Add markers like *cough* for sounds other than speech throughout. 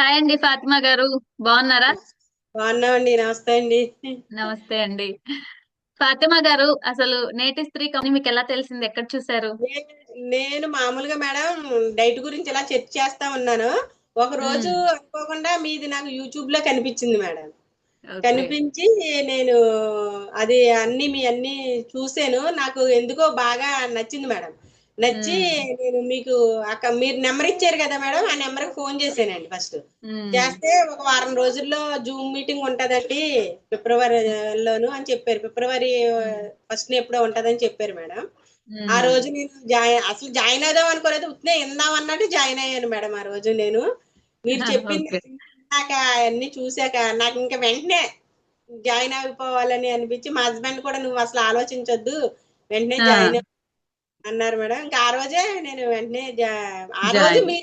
Hi అండి ఫాతిమా గారు. బాగున్నారా? బాగున్నామండి. నమస్తే అండి. నమస్తే అండి. ఫాతిమా గారు అసలు నేటి స్త్రీ కంపెనీ మీకు ఎలా తెలిసింది? ఎక్కడ చూసారు నేను మామూలుగా మేడం డైట్ గురించి ఇలా చర్చ చేస్తా ఉన్నాను. ఒక రోజు. అనుకోకుండా మీది నాకు యూట్యూబ్లో కనిపించింది మేడం. కనిపించి నేను అది అన్ని మీ అన్ని చూసాను నాకు ఎందుకో బాగా నచ్చింది మేడం. నచ్చి. నేను మీకు అక్క మీరు నెంబర్ ఇచ్చారు కదా మేడం ఆ నెంబర్కి ఫోన్ చేశానండి ఫస్ట్. చేస్తే ఒక వారం రోజుల్లో జూమ్ మీటింగ్ ఉంటదండి ఫిబ్రవరిలోను అని చెప్పారు ఫిబ్రవరి ఫస్ట్ ఎప్పుడో ఉంటదని చెప్పారు మేడం ఆ. రోజు నేను జాయిన్ అసలు జాయిన్ అవుదాం అనుకోలేదు ఉత్నే ఇందాం అన్నట్టు జాయిన్ అయ్యాను మేడం ఆ రోజు నేను మీరు *laughs* చెప్పింది నాకు అన్ని చూశాక నాకు ఇంకా వెంటనే జాయిన్ అయిపోవాలని అనిపించి మా హస్బెండ్ కూడా నువ్వు అసలు ఆలోచించొద్దు వెంటనే జాయిన్ అన్నారు మేడం. ఇంకా ఆ రోజే నేను వెంటనే ఆ రోజు మీ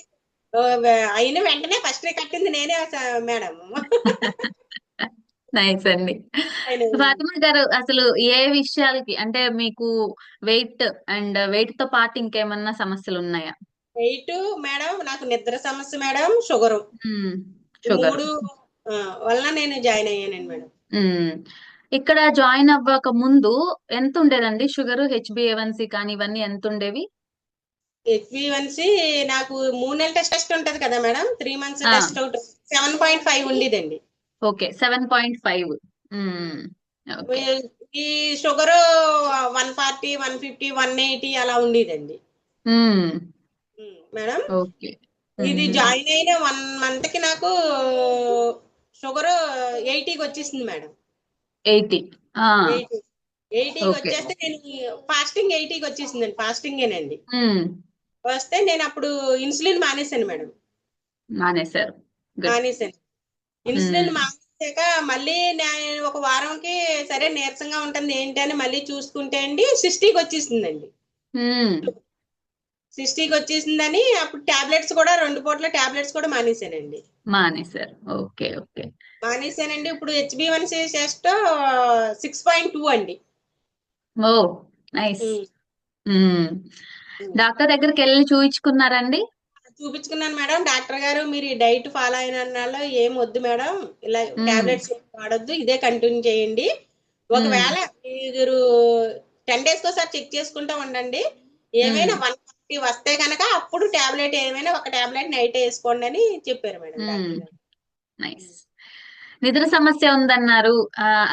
అయిన వెంటనే ఫస్ట్ కట్టింది నేనే మేడం. నైస్ అండి. ఫాతిమా గారు అసలు ఏ విషయాలకి అంటే మీకు వెయిట్ అండ్ వెయిట్తో పాటు ఇంకేమన్నా సమస్యలు ఉన్నాయా? వెయిట్ మేడం నాకు నిద్ర సమస్య మేడం షుగరు. షుగర్. మూడు వలన నేను జాయిన్ అయ్యానండి మేడం. ఇక్కడ జాయిన్ అవ్వక ముందు ఎంత ఉండేదండి షుగర్ హెచ్బిఏవన్సి కానీ ఇవన్నీ ఎంత ఉండేవి హెచ్బివన్సి నాకు మూడు నెలల టెస్ట్ టెస్ట్ ఉంటది కదా మేడం? త్రీ మంత్స్ టెస్ట్ ఒకటి. సెవెన్ పాయింట్ ఫైవ్ ఉండేదండి. Okay seven point five. ఈ sugar one forty one fifty one eighty అలా ఉండేదండి. మేడం? ఓకే. ఇది జాయిన్ అయిన వన్ మంత్కి నాకు షుగర్ ఎయిటీకి వచ్చేసింది మేడం. ఎయిటీ. ఎయిటీ. ఎయిటీకి వచ్చేస్తే నేను ఫాస్టింగ్ ఎయిటీకి వచ్చేసిందండి ఫాస్టింగేనండి. వస్తే నేను అప్పుడు ఇన్సులిన్ మానేశాను మేడం. మానేశారు. మానేశాను. ఇన్సులిన్ మానేశాక మళ్ళీ నేను ఒక వారంకి సరే నీరసంగా ఉంటుంది ఏంటి అని మళ్ళీ చూసుకుంటే అండి సిక్స్టీకి వచ్చేసిందండి. సిక్స్టీకి వచ్చేసిందని అప్పుడు టాబ్లెట్స్ కూడా రెండు పూట్ల టాబ్లెట్స్ కూడా మానేశానండి. మానేశారు. Okay okay. మానేశానండి. ఇప్పుడు HB one test six point two అండి. Oh nice. డాక్టర్ దగ్గరికి వెళ్ళి చూయించుకున్నారండి చూపించుకున్నాను మేడం. డాక్టర్ గారు మీరు డైట్ ఫాలో అయిన ఏం వద్దు మేడం. ఇలా. టాబ్లెట్స్ వాడొద్దు. ఇదే కంటిన్యూ చేయండి. ఒకవేళ మీరు టెన్ డేస్ ఒకసారి చెక్ చేసుకుంటా ఉండండి. ఏమైనా వన్ ఫిఫ్టీ వస్తే కనుక అప్పుడు టాబ్లెట్ ఏమైనా ఒక టాబ్లెట్ నైట్ వేసుకోండి అని చెప్పారు మేడం నైస్ నిద్ర సమస్య ఉందన్నారు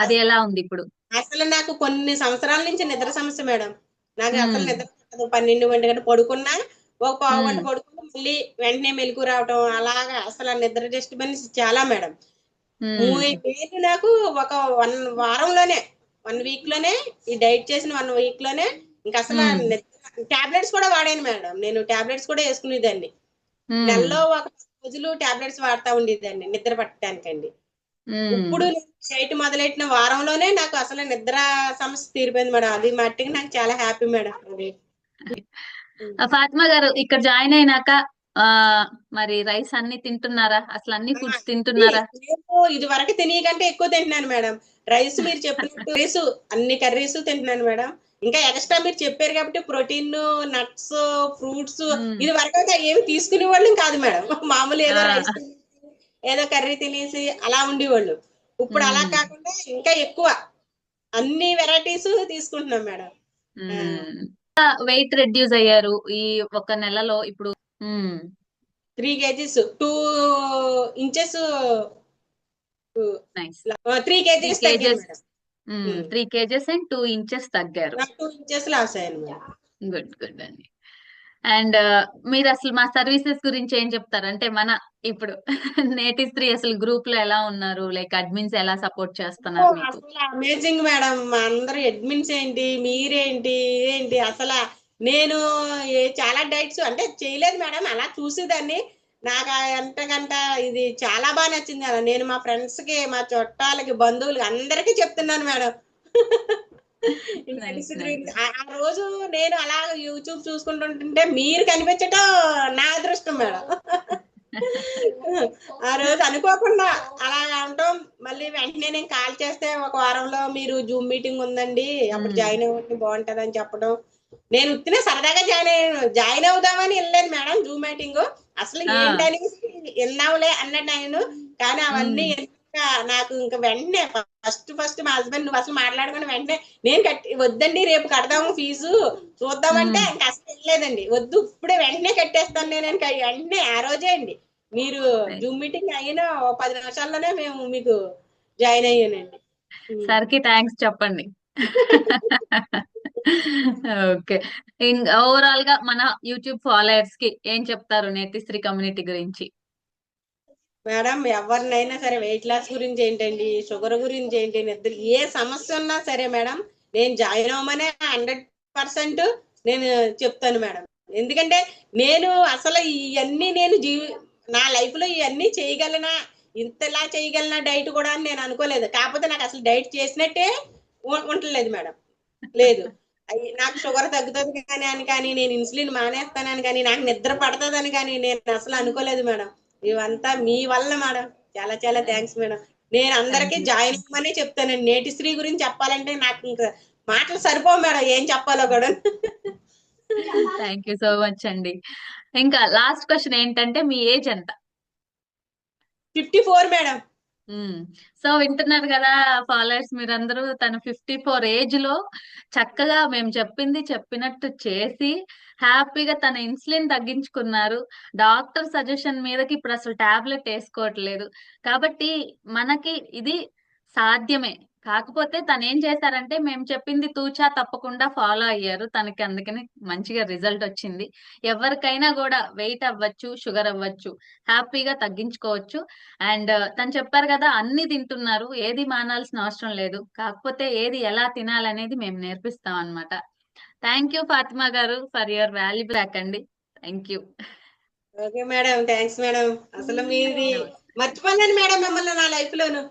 అది ఎలా ఉంది ఇప్పుడు అసలు నాకు కొన్ని సంవత్సరాల నుంచి నిద్ర సమస్య మేడం నాకు అసలు. నిద్ర పన్నెండు ఒంటి గంట పడుకున్నా ఒక పావు గంట. పడుకుని మళ్ళీ వెంటనే మెలకు రావటం అలాగా అసలు నిద్ర డిస్టర్బెన్స్ చాలా మేడం. నేను నాకు ఒక వన్ వారంలోనే వన్ వీక్లోనే ఈ డైట్ చేసిన వన్ వీక్లోనే ఇంకా అసలు మ్మ్. టాబ్లెట్స్ కూడా వాడాను మేడం. నేను టాబ్లెట్స్ కూడా వేసుకునేదాన్ని. నెలలో ఒక రోజులు టాబ్లెట్స్ వాడుతా ఉండేదాన్ని నిద్ర పట్టడానికండి. ఇప్పుడు డైట్ మొదలెట్టిన వారంలోనే నాకు అసలు నిద్ర సమస్య తీరిపోయింది మేడం. అది మట్టికి నాకు చాలా హ్యాపీ మేడం అది. ఫాతిమా గారు ఇక్కడ జాయిన్ అయినాక మరి రైస్ అన్ని తింటున్నారా? అసలు అన్ని ఫుడ్స్ తింటున్నారా? నేను ఇది వరకు తినకంటే ఎక్కువ తింటున్నాను మేడం. రైస్ మీరు చెప్పినట్టు రైస్ అన్ని కర్రీస్ తింటున్నాను మేడం. ఇంకా ఎక్స్ట్రా మీరు చెప్పారు కాబట్టి ప్రోటీన్ నట్స్ ఫ్రూట్స్. ఇది వరకు అయితే ఏమి తీసుకునే వాళ్ళం కాదు మేడం *laughs* మామూలు ఏదో. రైస్ ఏదో కర్రీ తినేసి అలా ఉండేవాళ్ళు ఇప్పుడు అలా. కాకుండా ఇంకా ఎక్కువ అన్ని వెరైటీస్ తీసుకుంటున్నాం మేడం వెయిట్ రెడ్యూస్ అయ్యారు ఈ ఒక నెలలో ఇప్పుడు. Three kgs two inches three kgs three kgs and two inches తగ్గారు. Two inches loss అయ్యాను మేడం. గుడ్ గుడ్ అండి. అండ్ మీరు అసలు మా సర్వీసెస్ గురించి ఏం చెప్తారు? అంటే మన ఇప్పుడు *laughs* నేటి స్త్రీ అసలు గ్రూప్లో ఎలా ఉన్నారు? లైక్ అడ్మిన్స్ ఎలా సపోర్ట్ చేస్తున్నారు అమేజింగ్ మేడం. అందరూ అడ్మిన్స్ ఏంటి? మీరేంటి? ఏంటి అసలు నేను చాలా డైట్స్ అంటే చేయలేదు మేడం. అలా చూసేదాన్ని. నాకు ఆ ఎంతకంట ఇది చాలా బాగా నచ్చింది అలా నేను మా ఫ్రెండ్స్కి మా చుట్టాలకి బంధువులకి అందరికీ చెప్తున్నాను మేడం. ఆ రోజు నేను అలా యూట్యూబ్ చూసుకుంటుంటే మీరు కనిపించటం నా అదృష్టం మేడం. ఆ రోజు అనుకోకుండా అలా అనటం మళ్ళీ వెంటనే నేను కాల్ చేస్తే ఒక వారంలో మీరు జూమ్ మీటింగ్ ఉందండి అప్పుడు మ్మ్. జాయిన్ అవ్వండి బాగుంటది అని చెప్పడం నేను ఉత్తినే సరదాగా జాయిన్ అయ్యాను. జాయిన్ అవుదామని వెళ్ళాను మేడం జూమ్ మీటింగ్ అసలు ఆ. ఏంటని విన్నావులే అన్నట్టు నేను కానీ అవన్నీ నాకు ఇంకా వెంటనే ఫస్ట్ ఫస్ట్ మా హస్బెండ్ నువ్వు అసలు మాట్లాడుకుని వెంటనే నేను కట్టి వద్దండి రేపు కడదాము ఫీజు. చూద్దామంటే. ఇంకా అసలు వెళ్ళలేదండి. వద్దు ఇప్పుడే వెంటనే కట్టేస్తాను నేను వెంటనే ఆ రోజే అండి. మీరు జూమ్ మీటింగ్ అయిన పది నిమిషాల్లోనే మేము మీకు జాయిన్ అయ్యానండి. సార్కి థ్యాంక్స్ చెప్పండి. *laughs* ఓకే. ఓవరాల్గా మన యూట్యూబ్ ఫాలోయర్స్కి ఏం చెప్తారు నేతిశ్రీ కమ్యూనిటీ గురించి? మేడం ఎవరినైనా సరే వెయిట్ లాస్ గురించి ఏంటండి? షుగర్ గురించి ఏంటి? నిద్ర ఏ సమస్య ఉన్నా సరే మేడం నేను జాయిన్ అవ్వమనే హండ్రెడ్ పర్సెంట్ నేను చెప్తాను మేడం. ఎందుకంటే నేను అసలు ఇవన్నీ నేను జీవి నా లైఫ్లో ఇవన్నీ చేయగలనా ఇంతలా చేయగలనా డైట్ కూడా అని నేను అనుకోలేదు. కాకపోతే నాకు అసలు డైట్ చేసినట్టే ఉ- ఉండలేదు మేడం. లేదు. అయ్యి నాకు షుగర్ తగ్గుతుంది కానీ అని కానీ నేను ఇన్సులిన్ మానేస్తానని కానీ నాకు నిద్ర పడుతుందని కానీ నేను అసలు అనుకోలేదు మేడం. ఇవంతా మీ వల్ల మేడం. చాలా చాలా థ్యాంక్స్ మేడం. నేను అందరికీ. జాయిన్ అవ్వమనే చెప్తానండి నేటి శ్రీ గురించి చెప్పాలంటే నాకు ఇంకా మాటలు సరిపోవు మేడం. ఏం చెప్పాలో కూడా. థ్యాంక్ యూ సో మచ్ అండి. ఇంకా లాస్ట్ క్వశ్చన్ ఏంటంటే మీ ఏజ్ ఎంత? Fifty four madam. సో వింటున్నారు కదా ఫాలోయర్స్ మీరందరూ తన ఫిఫ్టీ ఫోర్ ఏజ్లో చక్కగా మేము చెప్పింది చెప్పినట్టు చేసి హ్యాపీగా తన ఇన్సులిన్ తగ్గించుకున్నారు. డాక్టర్ సజెషన్ మీదకి ఇప్పుడు అసలు టాబ్లెట్ వేసుకోవట్లేదు. కాబట్టి మనకి ఇది సాధ్యమే. కాకపోతే తను ఏం చేశారంటే మేము చెప్పింది తూచా తప్పకుండా ఫాలో అయ్యారు. తనకి అందుకని మంచిగా రిజల్ట్ వచ్చింది. ఎవరికైనా కూడా వెయిట్ అవ్వచ్చు షుగర్ అవ్వచ్చు హ్యాపీగా తగ్గించుకోవచ్చు. అండ్ తను చెప్పారు కదా అన్ని తింటున్నారు ఏది మానాల్సిన అవసరం లేదు. కాకపోతే ఏది ఎలా తినాలనేది మేము నేర్పిస్తాం అన్నమాట. థ్యాంక్ యూ ఫాతిమా గారు ఫర్ యువర్ వాల్యుబుల్ అండి. Thank you. Okay madam thanks madam. అసలు మీది మర్చిపోలేను మేడం మిమ్మల్ని నా లైఫ్ లోను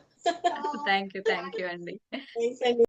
థ్యాంక్ యూ థ్యాంక్ యూ అండి థ్యాంక్స్ అండి